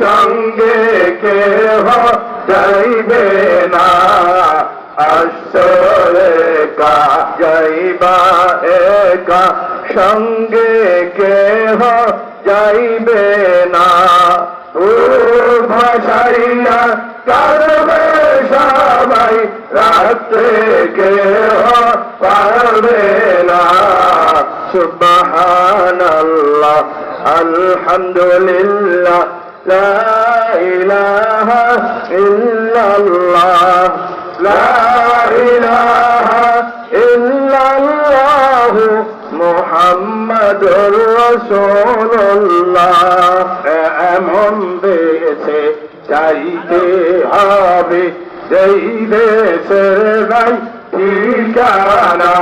সঙ্গে কেহ যাইবে না। আসরে কা যাইবা একা। সঙ্গে কেহ যাইবে না। ও ভাসাইয়া কারবে সবাই। রাত্রে কেহ পারবে সুবহানাল্লাহ, আলহামদুলিল্লাহ, লা ইলাহা ইল্লাল্লাহ, লা ইলাহা ইল্লাল্লাহ মুহাম্মাদুর রাসূলুল্লাহ। এমন দেশে চাইতে হবে, যেই দেশের নাই ঠিকানা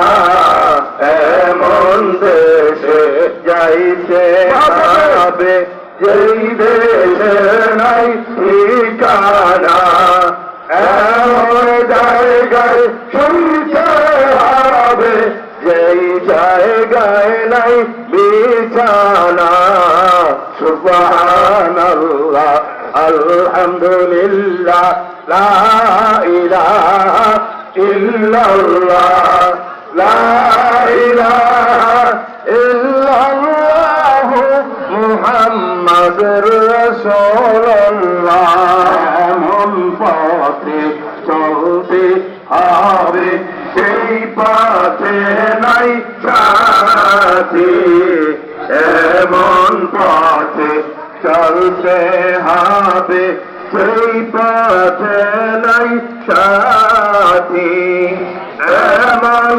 যেই দেশে নাই ঠিকানা এমন জায়গায় শুনতে হবে যেই জায়গায় নাই বিছানা সুবহানাল্লাহ আলহামদুলিল্লাহ লা ইলাহা ইল্লাল্লাহ লা মুহাম্মাদুর এমন পথে চলতে হবে? সেই পথে নাই সাথী, এমন পথে চলতে হবে। সেই পথে নাই সাথী, এমন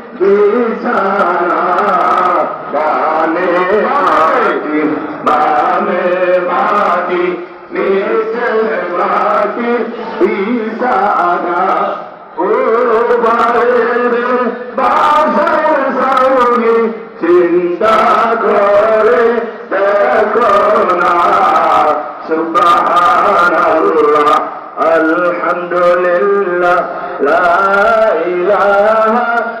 বিছানা ডানে মাটি, বামে মাটি, নিচে মাটির বিছানা ও বাইরে বাসার সঙ্গে চিন্তা করে দেখো লা ইলাহা